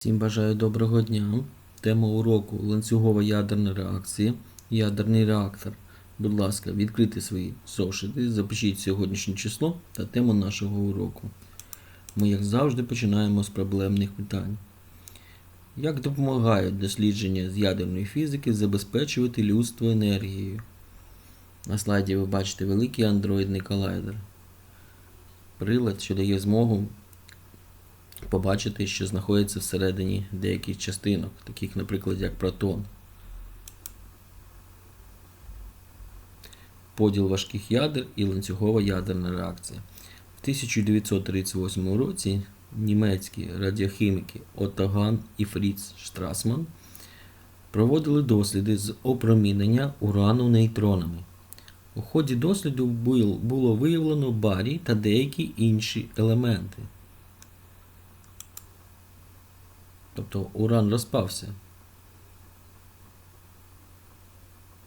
Всім бажаю доброго дня. Тема уроку ланцюгова ядерна реакція, ядерний реактор. Будь ласка, відкрийте свої зошити, запишіть сьогоднішнє число та тему нашого уроку. Ми, як завжди, починаємо з проблемних питань. Як допомагають дослідження з ядерної фізики забезпечувати людство енергією? На слайді ви бачите великий андроїдний колайдер. Прилад, що дає змогу побачити, що знаходиться всередині деяких частинок, таких, наприклад, як протон. Поділ важких ядер і ланцюгова ядерна реакція. В 1938 році німецькі радіохіміки Отоган і Фріц Штрасман проводили досліди з опромінення урану нейтронами. У ході досліду було виявлено барій та деякі інші елементи. Тобто уран розпався.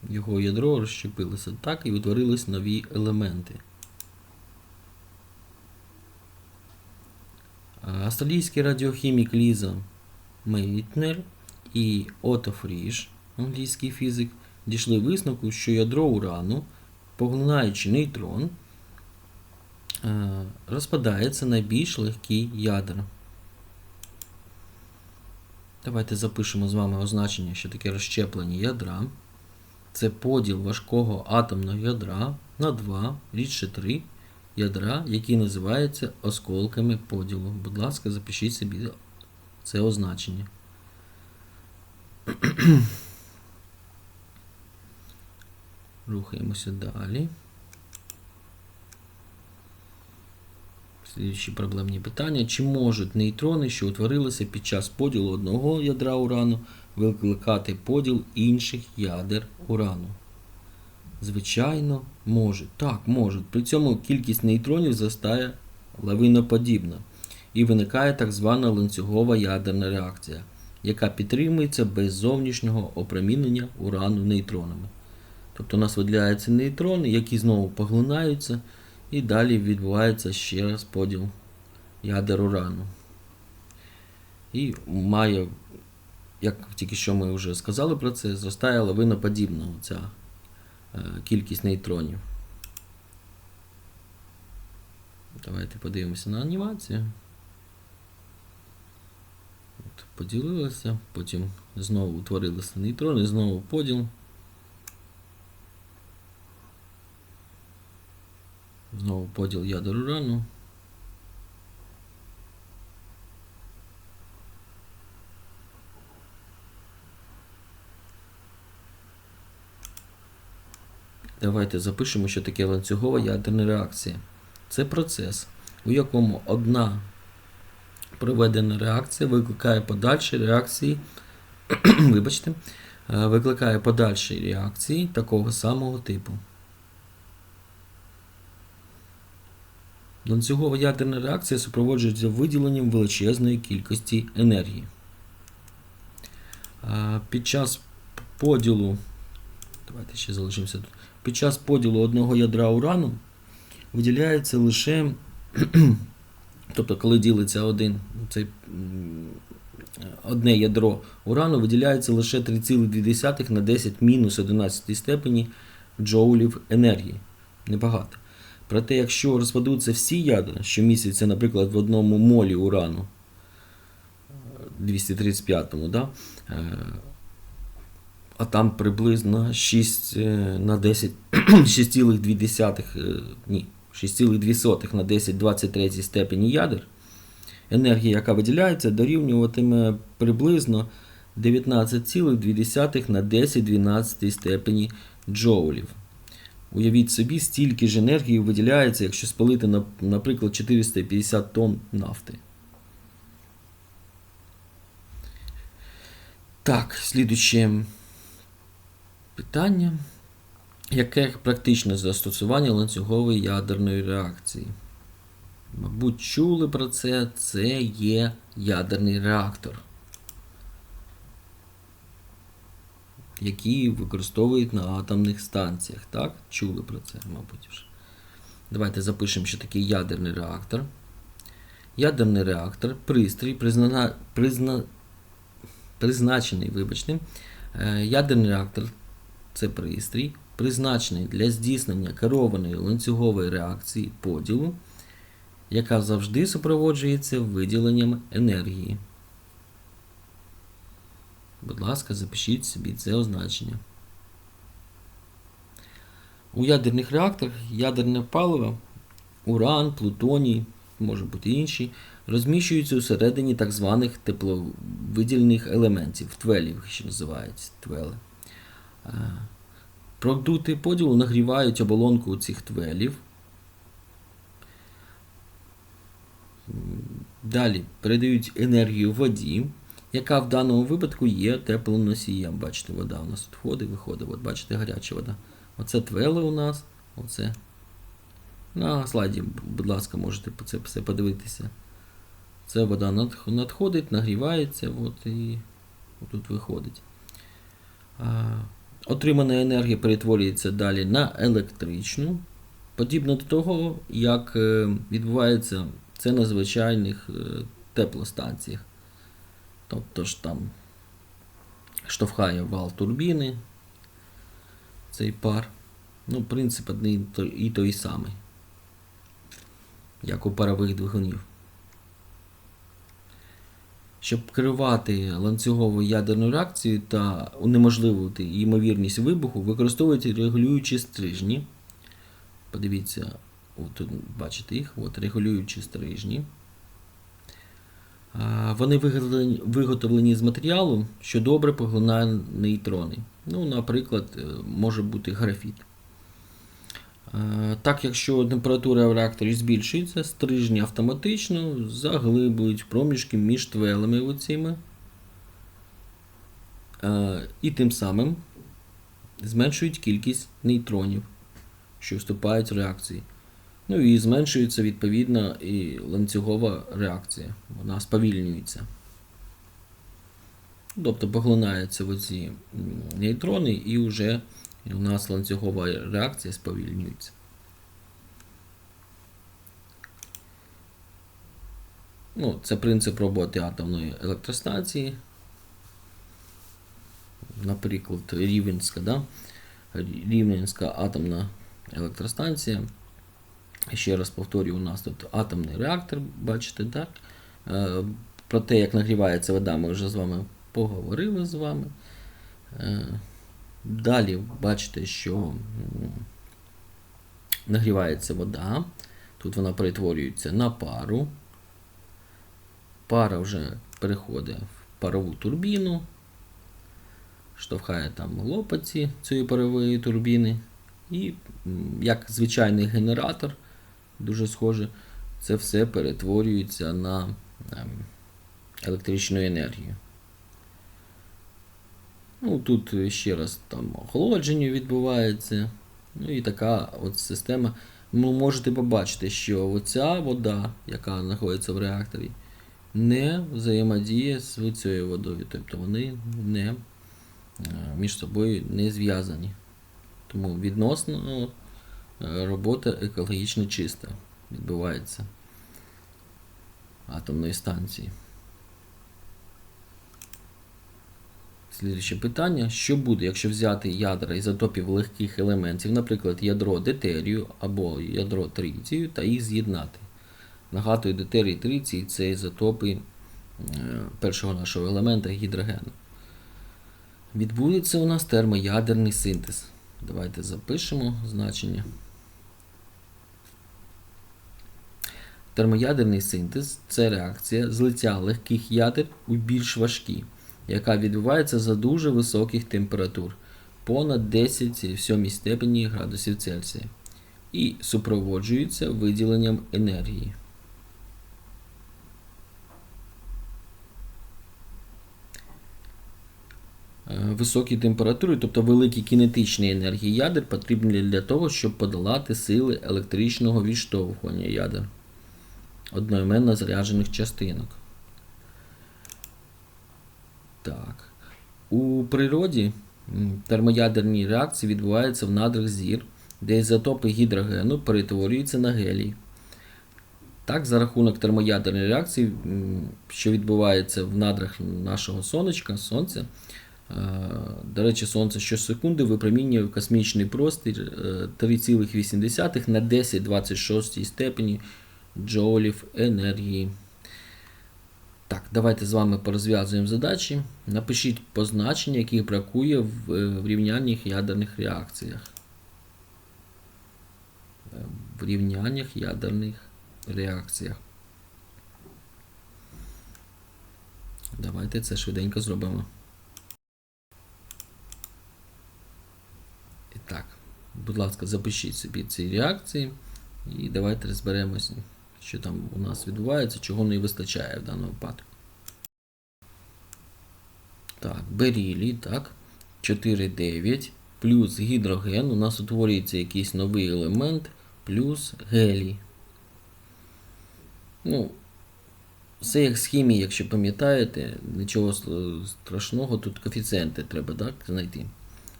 Його ядро розщепилося так і утворились нові елементи. Австралійський радіохімік Ліза Мейтнер і Отто Фріш, англійський фізик, дійшли висновку, що ядро урану, поглинаючи нейтрон, е, розпадається на більш легкі ядра. Давайте запишемо з вами означення, що таке розщеплення ядра. Це поділ важкого атомного ядра на два, рідше три ядра, які називаються осколками поділу. Будь ласка, запишіть собі це означення. Рухаємося далі. Слідчі проблемні питання. Чи можуть нейтрони, що утворилися під час поділу одного ядра урану, викликати поділ інших ядер урану? Звичайно, можуть. Так, можуть. При цьому кількість нейтронів зростає лавиноподібно і виникає так звана ланцюгова ядерна реакція, яка підтримується без зовнішнього опромінення урану нейтронами. Тобто у нас виділяються нейтрони, які знову поглинаються. І далі відбувається ще раз поділ ядер урану. І має, як тільки що ми вже сказали про це, зростає лавиноподібна ця е, кількість нейтронів. Давайте подивимося на анімацію. От, поділилося, потім знову утворилися нейтрони, знову поділ. Знову поділ ядер урану. Давайте запишемо, що таке ланцюгова ядерна реакція. Це процес, у якому одна проведена реакція викликає подальші реакції, вибачте, е, викликає подальші реакції такого самого типу. Ланцюгова ядерна реакція супроводжується виділенням величезної кількості енергії. Під час поділу, давайте ще залишимося тут. Під час поділу одного ядра урану виділяється лише, тобто, коли ділиться один, цей, одне ядро урану, виділяється лише 3,2 на 10 мінус 11 степені джоулів енергії. Небагато. Проте, якщо розпадуться всі ядра, що містяться, наприклад, в одному молі урану 235-му, да? е, а там приблизно 6 е, на 10, 6,2, е, ні, 6,2 на 10 23 степені ядер, енергія, яка виділяється, дорівнюватиме приблизно 19,2 на 10 12 степені джоулів. Уявіть собі, стільки ж енергії виділяється, якщо спалити, наприклад, 450 тонн нафти. Так, слідуюче питання. Яке практичне застосування ланцюгової ядерної реакції? Мабуть, чули про це. Це є ядерний реактор. Які використовують на атомних станціях. Так? Чули про це, мабуть. вже. Давайте запишемо, що таке ядерний реактор. Ядерний реактор пристрій призна... призна... призначений, вибачте, е, ядерний реактор це пристрій, призначений для здійснення керованої ланцюгової реакції поділу, яка завжди супроводжується виділенням енергії. Будь ласка, запишіть собі це означення. У ядерних реакторах ядерне паливо, уран, плутоній, може бути інші, розміщуються усередині так званих тепловидільних елементів, твелів, ще називають твели. Е, Продукти поділу нагрівають оболонку цих твелів. Далі передають енергію воді, яка в даному випадку є теплоносієм. Бачите, вода у нас входить, виходить. От бачите, гаряча вода. Оце твели у нас. Оце. На слайді, будь ласка, можете це все подивитися. Це вода надходить, нагрівається, от і тут виходить. Отримана енергія перетворюється далі на електричну, подібно до того, як е, відбувається це на звичайних е, теплостанціях. Тобто ж там штовхає вал турбіни, цей пар. Ну, принцип той- і той самий, як у парових двигунів. Щоб керувати ланцюговою ядерною реакцією та унеможливити ймовірність вибуху, використовують регулюючі стрижні. Подивіться, от тут бачите їх, от регулюючі стрижні. Вони виготовлені, виготовлені з матеріалу, що добре поглинає нейтрони. Ну, наприклад, е, може бути графіт. Е, Так, якщо температура в реакторі збільшується, стрижні автоматично заглиблюють проміжки між твелами оціми, Е, і тим самим зменшують кількість нейтронів, що вступають в реакції. Ну і зменшується відповідно і ланцюгова реакція. Вона сповільнюється. Тобто поглинаються оці м, нейтрони і вже у нас ланцюгова реакція сповільнюється. Ну, це принцип роботи атомної електростанції. Наприклад, Рівненська, да? Рівненська атомна електростанція. Ще раз повторюю, у нас тут атомний реактор, бачите, так? Е, Про те, як нагрівається вода, ми вже з вами поговорили з вами. Е, Далі бачите, що нагрівається вода. Тут вона перетворюється на пару. Пара вже переходить в парову турбіну, штовхає там лопаці цієї парової турбіни. І як звичайний генератор, дуже схоже, це все перетворюється на ем, електричну енергію. Ну, тут ще раз там охолодження відбувається. Ну і така от система. Ви можете побачити, що оця вода, яка знаходиться в реакторі, не взаємодіє з цією водою. Тобто вони не, е, між собою не зв'язані. Тому відносно е, робота екологічно чиста відбувається атомної станції. Слідуюче питання: що буде, якщо взяти ядра ізотопів легких елементів, наприклад, ядро детерію або ядро тритію, та їх з'єднати? Нагадую, детерій і тритій це ізотопи е, першого нашого елемента гідрогену. Відбудеться у нас термоядерний синтез. Давайте запишемо значення. Термоядерний синтез це реакція злиття легких ядер у більш важкі, яка відбувається за дуже високих температур понад 10 в 7 степені градусів Цельсія і супроводжується виділенням енергії. Е, Високі температури, тобто великі кінетичні енергії ядер, потрібні для того, щоб подолати сили електричного відштовхування ядер одноіменно заряджених частинок. Так. У природі термоядерні реакції відбуваються в надрах зір, де ізотопи гідрогену перетворюються на гелій. Так, за рахунок термоядерної реакції, що відбувається в надрах нашого сонечка, сонця. е, До речі, сонце щосекунди випромінює в космічний простір е, 3,8 на 10-26 степені джоулів енергії. Так, давайте з вами порозв'язуємо задачі. Напишіть позначення, яких бракує в, рівняннях ядерних реакціях. В рівняннях ядерних реакціях. Давайте це швиденько зробимо. І так, будь ласка, запишіть собі ці реакції і давайте розберемося, що там у нас відбувається, чого не вистачає в даному випадку. Так, берілій, так. 4,9 плюс гідроген. У нас утворюється якийсь новий елемент плюс гелій. Ну, все як з хімії, якщо пам'ятаєте, нічого страшного, тут коефіцієнти треба так, знайти.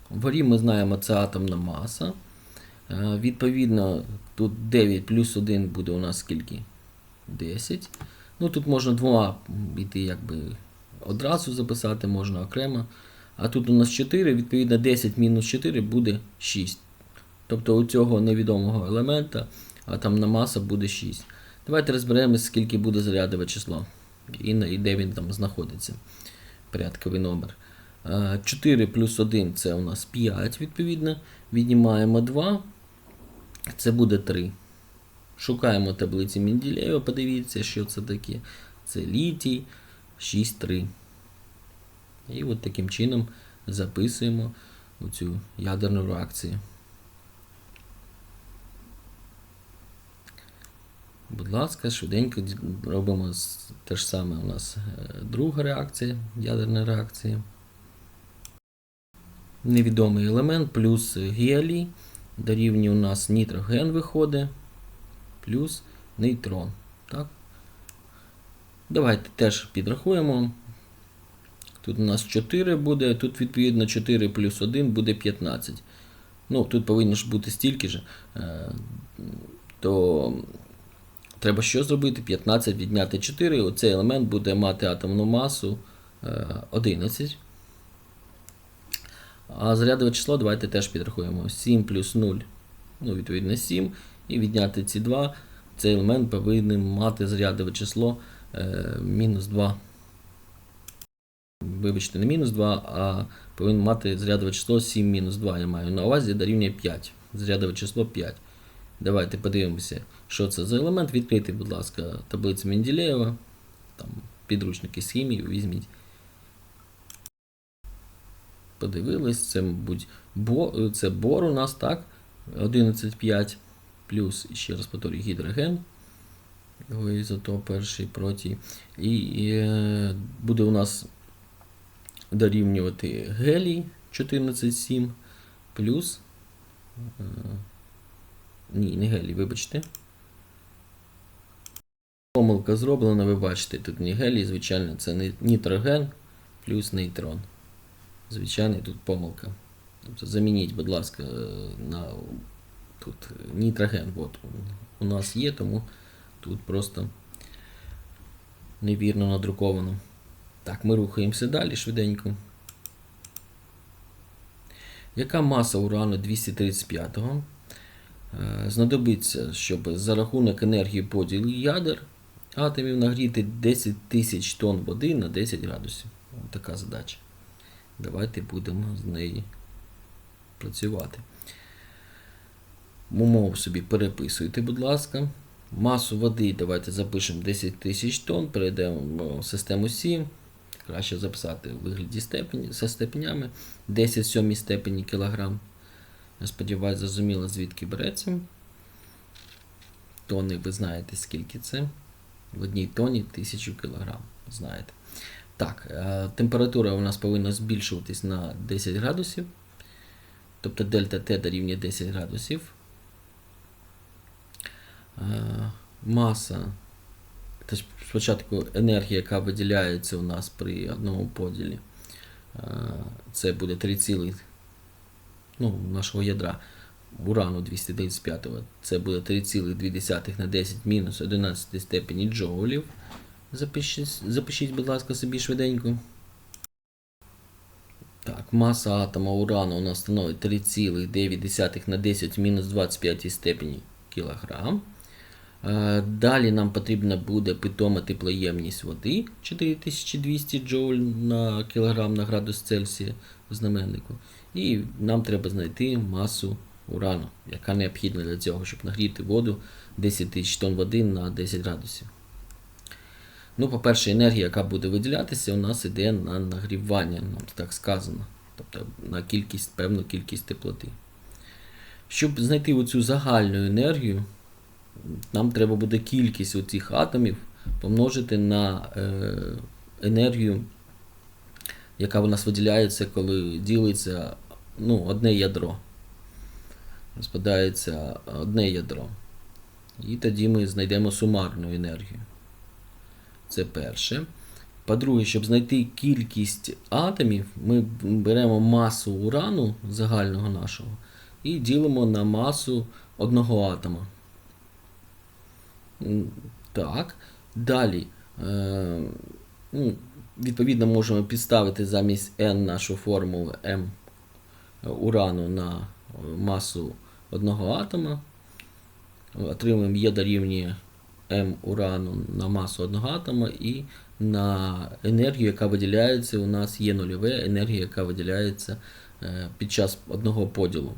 Вгорі ми знаємо, це атомна маса. Відповідно, тут 9 плюс 1 буде у нас скільки? 10. Ну, тут можна двома йти якби одразу записати, можна окремо. А тут у нас 4, відповідно, 10 мінус 4 буде 6. Тобто у цього невідомого елемента атомна маса буде 6. Давайте розберемося, скільки буде зарядове число. І, де він там знаходиться. Порядковий номер. Е, 4 плюс 1 це у нас 5, відповідно. Віднімаємо 2. Це буде 3. Шукаємо таблиці Менделєєва, подивіться, що це таке. Це літій 6,3. І от таким чином записуємо цю ядерну реакцію. Будь ласка, швиденько робимо те ж саме у нас е, друга реакція, ядерна реакція. Невідомий елемент плюс гелій. Дорівнює у нас нітроген виходить, плюс нейтрон. Так? Давайте теж підрахуємо. Тут у нас 4 буде, тут відповідно 4 плюс 1 буде 15. Ну, тут повинно ж бути стільки ж. Е, То треба що зробити? 15 відняти 4. Оцей елемент буде мати атомну масу е, 11. А зарядове число давайте теж підрахуємо. 7 плюс 0, ну, відповідно 7. І відняти ці 2. Цей елемент повинен мати зарядове число е, мінус 2. Вибачте, не мінус 2, а повинен мати зарядове число 7 мінус 2. Я маю на увазі дорівнює 5. Зарядове число 5. Давайте подивимося, що це за елемент. Відкрийте, будь ласка, таблицю Менделєєва. Там підручники з хімії візьміть. Подивились, це, мабуть, бо, це бор у нас, так? 11,5 плюс, ще раз повторюю, гідроген. Його ізотоп перший проти. І, і е, буде у нас дорівнювати гелій 14,7 плюс. Е, ні, не гелій, вибачте. Помилка зроблена, ви бачите, тут не гелій, звичайно, це нітроген плюс нейтрон. Звичайно, тут помилка. Тобто замініть, будь ласка, е, на тут нітроген. От, у нас є, тому тут просто невірно надруковано. Так, ми рухаємося далі швиденько. Яка маса урану 235-го? Е, Знадобиться, щоб за рахунок енергії поділу ядер атомів нагріти 10 тисяч тонн води на 10 градусів. Така задача. Давайте будемо з неї працювати. Умову собі переписуйте, будь ласка. Масу води давайте запишемо 10 тисяч тонн, перейдемо в систему 7. Краще записати в вигляді степені, зі степенями 10 сьомій степені кілограм. Я сподіваюся, зрозуміло, звідки береться. Тони, ви знаєте, скільки це. В одній тоні 1000 кг. Знаєте. Так, е, температура у нас повинна збільшуватись на 10 градусів. Тобто дельта Т дорівнює 10 градусів. Е, Маса. Тобто спочатку енергія, яка виділяється у нас при одному поділі. е, Це буде 3, цілих, ну, нашого ядра урану 235 це буде 3,2 на 10 мінус 11 степені джоулів. Запишіть, запишіть, будь ласка, собі швиденько. Так, маса атома урану у нас становить 3,9 на 10 мінус 25 степені кілограм. Е, Далі нам потрібна буде питома теплоємність води 4200 джоуль на кілограм на градус Цельсія в знаменнику. І нам треба знайти масу урану, яка необхідна для цього, щоб нагріти воду 10 тисяч тонн води на 10 градусів. Ну, по-перше, енергія, яка буде виділятися, у нас йде на нагрівання, нам так сказано. Тобто на кількість, певну кількість теплоти. Щоб знайти оцю загальну енергію, нам треба буде кількість оцих атомів помножити на е, енергію, яка у нас виділяється, коли ділиться ну, одне ядро. Розпадається одне ядро. І тоді ми знайдемо сумарну енергію. Це перше. По-друге, щоб знайти кількість атомів, ми беремо масу урану загального нашого і ділимо на масу одного атома. Так. Далі. Е, ну, відповідно, можемо підставити замість n нашу формулу m урану на е, масу одного атома. Отримуємо Є дорівнює М урану на масу одного атома і на енергію, яка виділяється, у нас є нульове енергія, яка виділяється е, під час одного поділу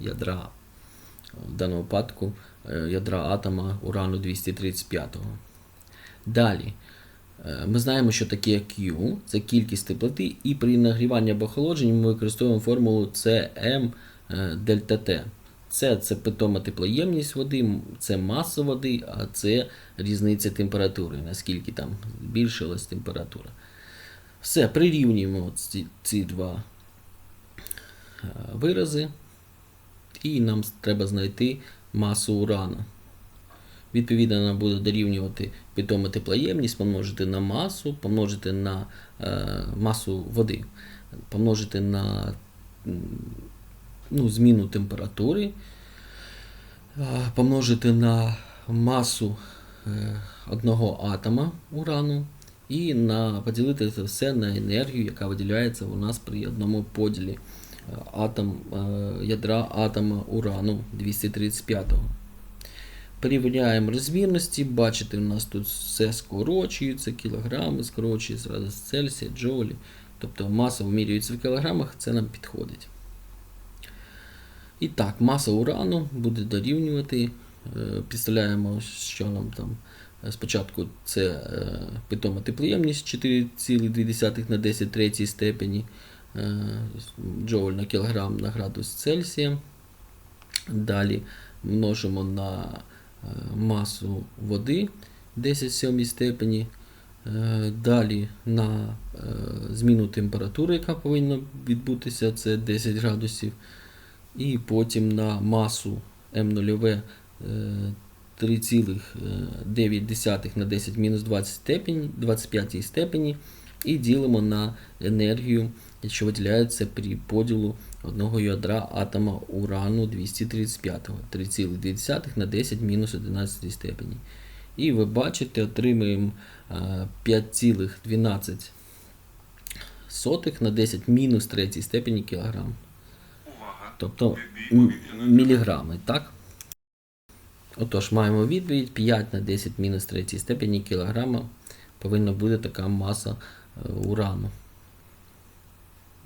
ядра. В даному випадку е, ядра атома урану 235. Далі. е, Ми знаємо, що таке Q, це кількість теплоти, і при нагріванні або охолодженні ми використовуємо формулу CM дельта T. Це, це питома теплоємність води, це маса води, а це різниця температури, наскільки там збільшилась температура. Все, прирівнюємо ці, ці два е, вирази, і нам треба знайти масу урану. Відповідно, вона буде дорівнювати питома теплоємність, помножити на масу, помножити на е, масу води, помножити на ну, зміну температури, е, помножити на масу е, одного атома урану і на, поділити це все на енергію, яка виділяється у нас при одному поділі е, атом, ядра атома урану 235. Порівняємо розмірності, бачите, у нас тут все скорочується, кілограми скорочується, Цельсія, джоулі. Тобто маса вимірюється в кілограмах, це нам підходить. І так, маса урану буде дорівнювати. е, Підставляємо, що нам там е, спочатку це е, питома теплоємність 4,2 на 10 третій степені джоуль на кілограм на градус Цельсія. Далі множимо на масу води 10 сьомій степені. Далі на зміну температури, яка повинна відбутися, це 10 градусів. І потім на масу М0 е, 3,9 на 10 мінус 20 степені, 25 степені. І ділимо на енергію, що виділяється при поділу одного ядра атома урану 235 3,2 на 10 мінус 11 степені. І ви бачите, отримуємо е, 5,12 сотих на 10 мінус 3 степені кілограм. Тобто міліграми, так? Отож, маємо відповідь 5 на 10 мінус 3 степені кілограма повинна бути така маса е, урану.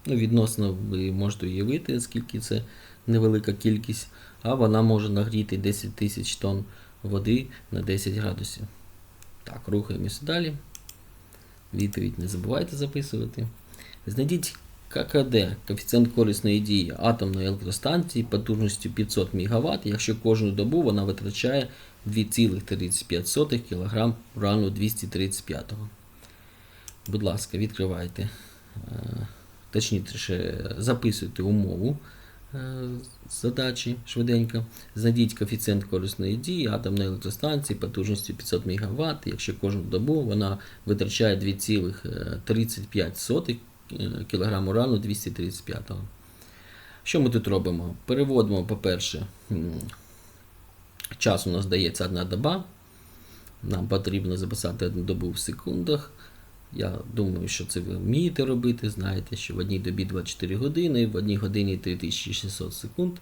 Ну, відносно ви можете уявити, скільки це невелика кількість, а вона може нагріти 10 тисяч тонн води на 10 градусів. Так, рухаємося далі. Відповідь не забувайте записувати. Знайдіть ККД, коефіцієнт корисної дії атомної електростанції потужністю 500 МВт, якщо кожну добу вона витрачає 2,35 кг урану 235. Будь ласка, відкривайте, е, точніше, записуйте умову е, задачі швиденько. Знайдіть коефіцієнт корисної дії атомної електростанції потужністю 500 МВт, якщо кожну добу вона витрачає 2,35 кг урану 235. Що ми тут робимо? Переводимо, по-перше, час у нас дається одна доба. Нам потрібно записати одну добу в секундах. Я думаю, що це ви вмієте робити. Знаєте, що в одній добі 24 години, в одній годині 3600 секунд.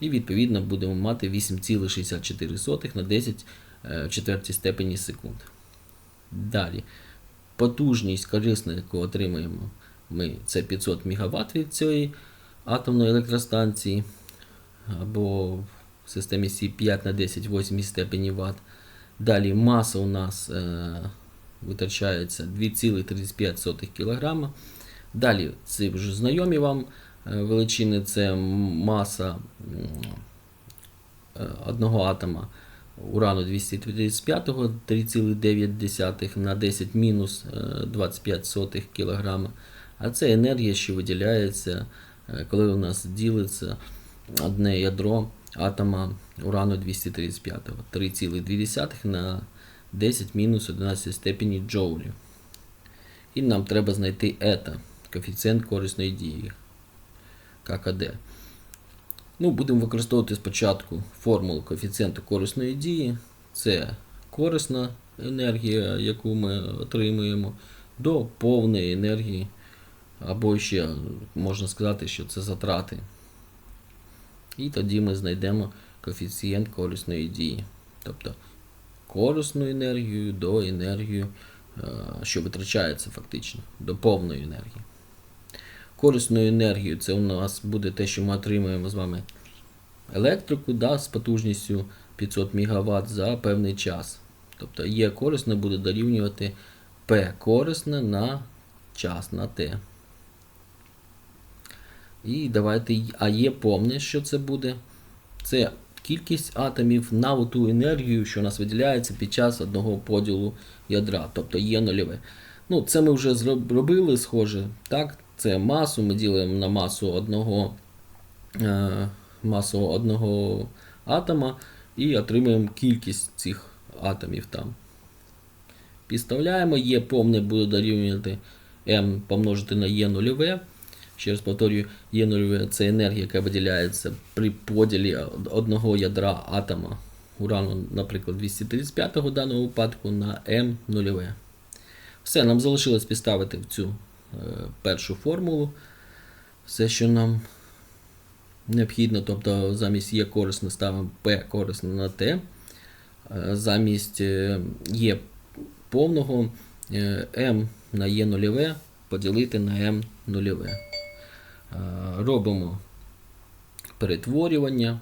І відповідно будемо мати 8,64 на 10 е, в четвертій степені секунд. Далі. Потужність корисна, яку отримаємо ми, це 500 МВт від цієї атомної електростанції. Або в системі Сі 5 на 10 8 степені Вт. Далі маса у нас е, витрачається 2,35 кг. Далі це вже знайомі вам е, величини, це маса е, одного атома урану 235 3,9 на 10 мінус е, 25 кг. А це енергія, що виділяється, е, коли у нас ділиться одне ядро атома урану 235 3,2 на 10 мінус 11 степені джоулів. І нам треба знайти ета, коефіцієнт корисної дії ККД. Ну, будемо використовувати спочатку формулу коефіцієнту корисної дії. Це корисна енергія, яку ми отримуємо, до повної енергії, або ще можна сказати, що це затрати. І тоді ми знайдемо коефіцієнт корисної дії. Тобто корисну енергію до енергії, е, що витрачається фактично, до повної енергії. Корисною енергією це у нас буде те, що ми отримуємо з вами електрику да, з потужністю 500 МВт за певний час. Тобто Є корисне буде дорівнювати P корисне на час на T. І давайте, є повне, що це буде. Це кількість атомів на ту енергію, що у нас виділяється під час одного поділу ядра, тобто є нульове. Ну, це ми вже зробили схоже. Так? Це масу ми ділимо на масу одного, е, масу одного атома і отримуємо кількість цих атомів там. Підставляємо, є повне буде дорівнювати m помножити на е нульове. Ще раз повторюю, є нульове це енергія, яка виділяється при поділі одного ядра атома урану, наприклад, 235 в даному випадку на М нульове. Все, нам залишилось підставити в цю е, першу формулу. Все, що нам необхідно, тобто замість Є корисно ставимо P корисно на Т. Е, Замість е, Є повного е, М на Є нульове поділити на М нульове. Е, Робимо перетворювання.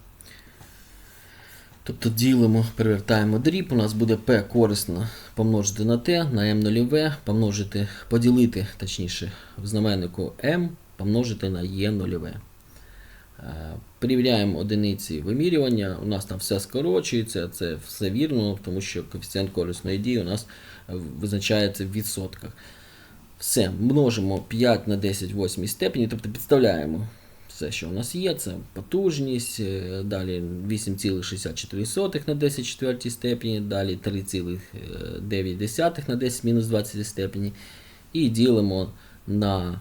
Тобто ділимо, перевертаємо дріб, у нас буде P корисно помножити на T, на M нульове, помножити, поділити, точніше, в знаменнику M, помножити на E нульове. Е, Перевіряємо одиниці вимірювання, у нас там все скорочується, це все вірно, тому що коефіцієнт корисної дії у нас визначається в відсотках. Все, множимо 5 на 10 в 8 степені, тобто підставляємо все, що у нас є, це потужність, е, далі 8,64 на 10 четвертій степені, далі 3,9 на 10 мінус 20 степені. І ділимо на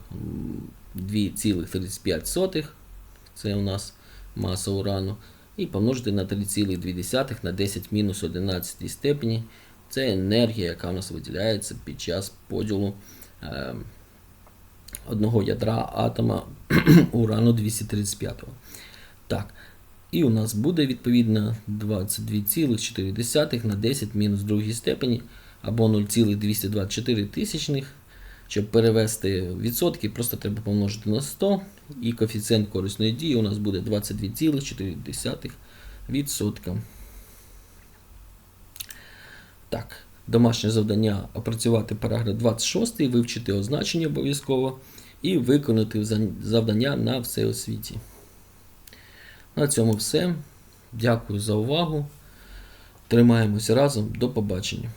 2,35, це у нас маса урану, і помножити на 3,2 на 10 мінус 11 степені. Це енергія, яка у нас виділяється під час поділу е, одного ядра атома урану 235. Так. І у нас буде відповідно 22,4 на 10 мінус 2 степені або 0,224 тисячних. Щоб перевести відсотки, просто треба помножити на 100, і коефіцієнт корисної дії у нас буде 22,4 відсотка. Так, домашнє завдання опрацювати параграф 26, вивчити означення обов'язково і виконати завдання на всеосвіті. На цьому все. Дякую за увагу. Тримаємося разом. До побачення.